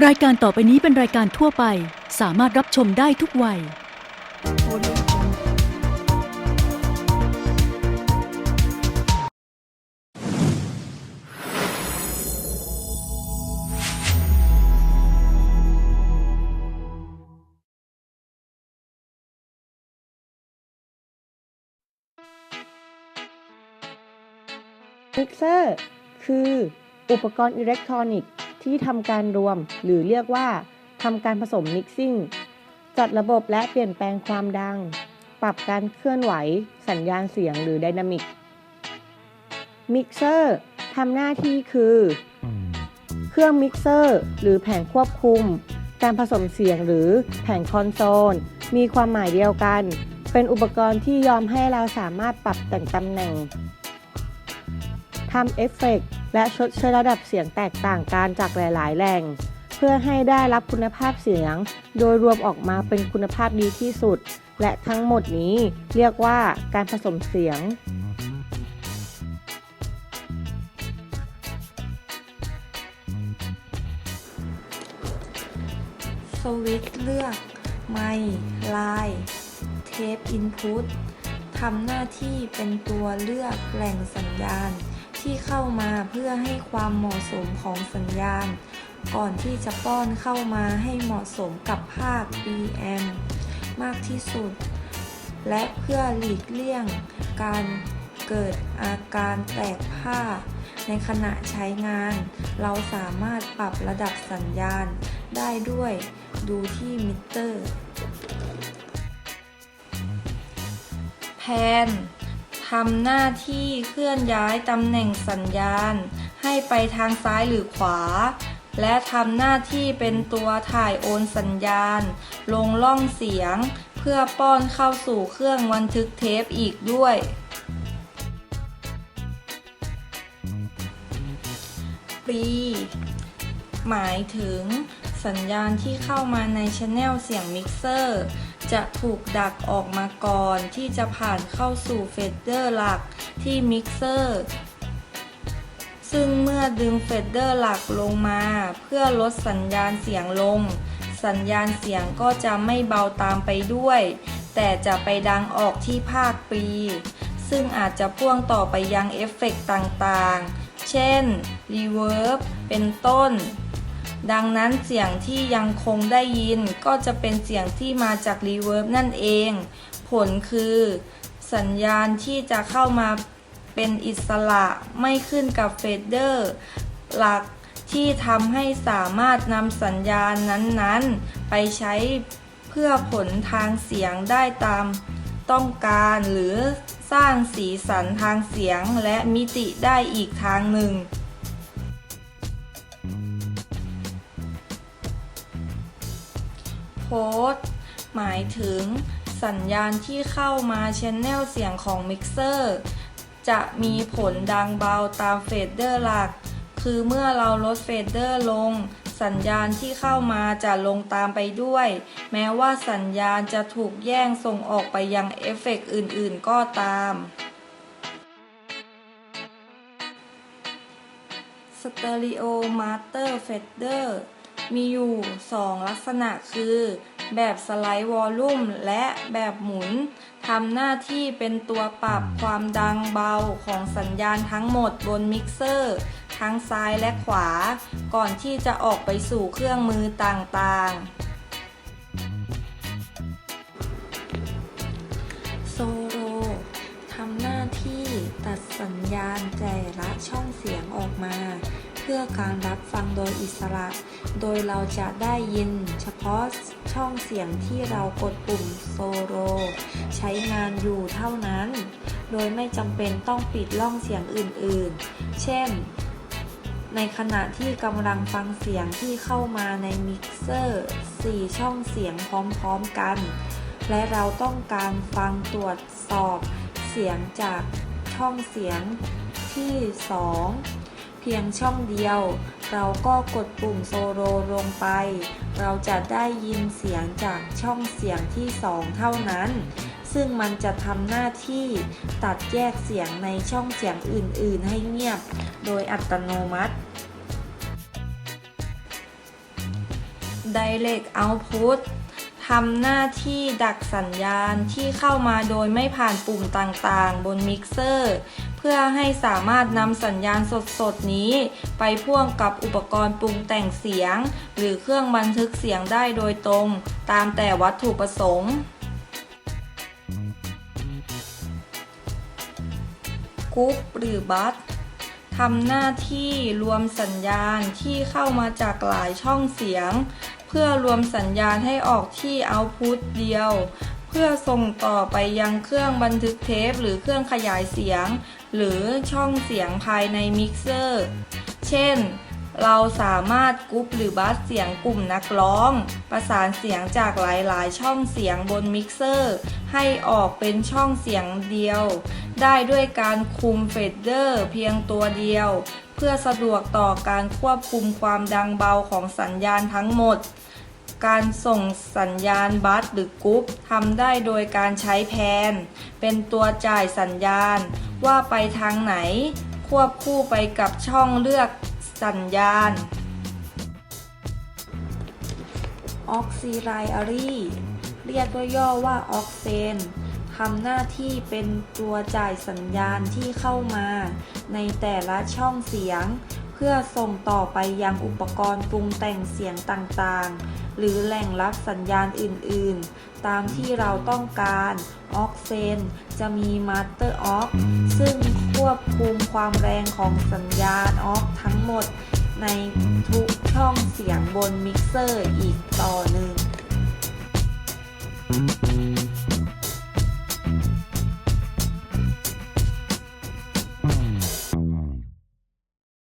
รายการต่อไปนี้เป็นรายการทั่วไป สามารถรับชมได้ทุกวัย มิกเซอร์ คืออุปกรณ์อิเล็กทรอนิกส์ ที่ทำการรวม หรือเรียกว่าทำการผสมมิกซิ่งจัดระบบและเปลี่ยนแปลงความดัง ปรับการเคลื่อนไหว สัญญาณเสียงหรือไดนามิกมิกเซอร์ทำหน้าที่คือ เครื่องมิกเซอร์ หรือแผงควบคุม การผสมเสียงหรือแผงคอนโซล มีความหมายเดียวกัน เป็นอุปกรณ์ที่ยอมให้เราสามารถปรับแต่งตำแหน่งทำเอฟเฟกต์ และชดเชยระดับเสียงแตกต่างกันจากหลาย ๆ แหล่ง เพื่อให้ได้รับคุณภาพเสียง โดยรวมออกมาเป็นคุณภาพดีที่สุด และทั้งหมดนี้เรียกว่าการผสมเสียงสวิตช์เลือก ไมค์ไลน์เทปอินพุตทำหน้าที่เป็นตัวเลือกแหล่งสัญญาณ ที่เข้ามาเพื่อให้ความเหมาะสมของสัญญาณ ก่อนที่จะป้อนเข้ามาให้เหมาะสมกับภาค BM มากที่สุด และเพื่อหลีกเลี่ยงการเกิดอาการแตกผ้า ในขณะใช้งาน เราสามารถปรับระดับสัญญาณได้ด้วยดูที่มิเตอร์ แพน ทำหน้าที่เคลื่อนย้ายตำแหน่งสัญญาณ ให้ไปทางซ้ายหรือขวา และทำหน้าที่เป็นตัวถ่ายโอนสัญญาณ ลงล่องเสียง เพื่อป้อนเข้าสู่เครื่องบันทึกเทปอีกด้วยปีหมายถึงสัญญาณที่เข้ามาในชแนลเสียงมิกเซอร์ จะถูกดักออกมาก่อนที่จะผ่านเข้าสู่เฟดเดอร์หลักที่มิกเซอร์ ซึ่งเมื่อดึงเฟดเดอร์หลักลงมา เพื่อลดสัญญาณเสียงลง สัญญาณเสียงก็จะไม่เบาตามไปด้วย แต่จะไปดังออกที่ภาคปี ซึ่งอาจจะพ่วงต่อไปยังเอฟเฟกต์ต่างๆ เช่นรีเวิร์บเป็นต้น ดังนั้นเสียงที่ยังคงได้ยินก็จะเป็นเสียงที่มาจากรีเวิร์บนั่นเอง ผลคือ สัญญาณที่จะเข้ามาเป็นอิสระไม่ขึ้นกับเฟดเดอร์หลักที่ทำให้สามารถนำสัญญาณนั้นๆ ไปใช้เพื่อผลทางเสียงได้ตามต้องการหรือสร้างสีสันทางเสียงและมิติได้อีกทางหนึ่ง โพสต์หมายถึงสัญญาณที่เข้ามาช n แนลเสียงของมิกเซอร์จะมีผลดังเบาตามเฟดเดอร์หลัก คือเมื่อเราลดเฟดเดอร์ลง สัญญาณที่เข้ามาจะลงตามไปด้วย แม้ว่าสัญญาณจะถูกแย่งส่งออกไปยังเอฟเฟกต์อื่นๆก็ตามสเตอริโอมาสเตอร์เฟดเดอร์ มีอยู่ 2 ลักษณะคือ แบบสไลด์วอลลุ่มและแบบหมุนทำหน้าที่เป็นตัวปรับความดังเบาของสัญญาณทั้งหมดบนมิกเซอร์ทั้งซ้ายและขวา ก่อนที่จะออกไปสู่เครื่องมือต่างๆ โซโลทำหน้าที่ตัดสัญญาณแต่ละช่องเสียงออกมา เพื่อการรับฟังโดยอิสระ โดยเราจะได้ยินเฉพาะช่องเสียงที่เรากดปุ่มโซโลใช้งานอยู่เท่านั้น โดยไม่จำเป็นต้องปิดล่องเสียงอื่นๆ เช่น ในขณะที่กำลังฟังเสียงที่เข้ามาในมิกเซอร์ 4 ช่องเสียงพร้อมๆกัน และเราต้องการฟังตรวจสอบเสียงจากช่องเสียงที่ 2 เพียงช่องเดียว เราก็กดปุ่มโซโลลงไป เราจะได้ยินเสียงจากช่องเสียงที่ 2 เท่านั้น ซึ่งมันจะทำหน้าที่ตัดแยกเสียงในช่องเสียงอื่น ๆ ให้เงียบ โดยอัตโนมัติ Direct Output ทำหน้าที่ดักสัญญาณที่เข้ามาโดยไม่ผ่านปุ่มต่างๆ บนมิกเซอร์ พื่อให้สามารถนำสัญญาณสดๆนี้ ไปพ่วงกับอุปกรณ์ปรุงแต่งเสียง หรือเครื่องบันทึกเสียงได้โดยตรง ตามแต่วัตถุประสงค์กุ๊ปหรือบัสทำหน้าที่รวมสัญญาณที่เข้ามาจากหลายช่องเสียง เพื่อรวมสัญญาณให้ออกที่เอาต์พุตเดียว พื่อส่งต่อไปยังเครื่องบันทึกเทป หรือเครื่องขยายเสียง หรือช่องเสียงภายในมิกเซอร์ เช่น เราสามารถกรุ๊ปหรือบัสเสียงกลุ่มนักร้อง ประสานเสียงจากหลายๆ ช่องเสียงบนมิกเซอร์ ให้ออกเป็นช่องเสียงเดียว ได้ด้วยการคุมเฟดเดอร์เพียงตัวเดียว เพื่อสะดวกต่อการควบคุมความดังเบาของสัญญาณทั้งหมด การส่งสัญญาณบัสหรือกรุ๊ปทำได้โดยการใช้แพน เป็นตัวจ่ายสัญญาณ ว่าไปทางไหน ควบคู่ไปกับช่องเลือกสัญญาณ Auxiliary เรียกย่อๆว่า Aux ทำหน้าที่เป็นตัวจ่ายสัญญาณที่เข้ามา ในแต่ละช่องเสียง เพื่อส่งต่อไปยังอุปกรณ์ปรุงแต่งเสียงต่างๆ หรือแหล่งรับสัญญาณอื่นๆ ตามที่เราต้องการ Aux จะมี Master Aux ซึ่งควบคุมความแรงของสัญญาณ Aux ทั้งหมดในทุกช่องเสียงบนมิกเซอร์อีกต่อหนึ่ง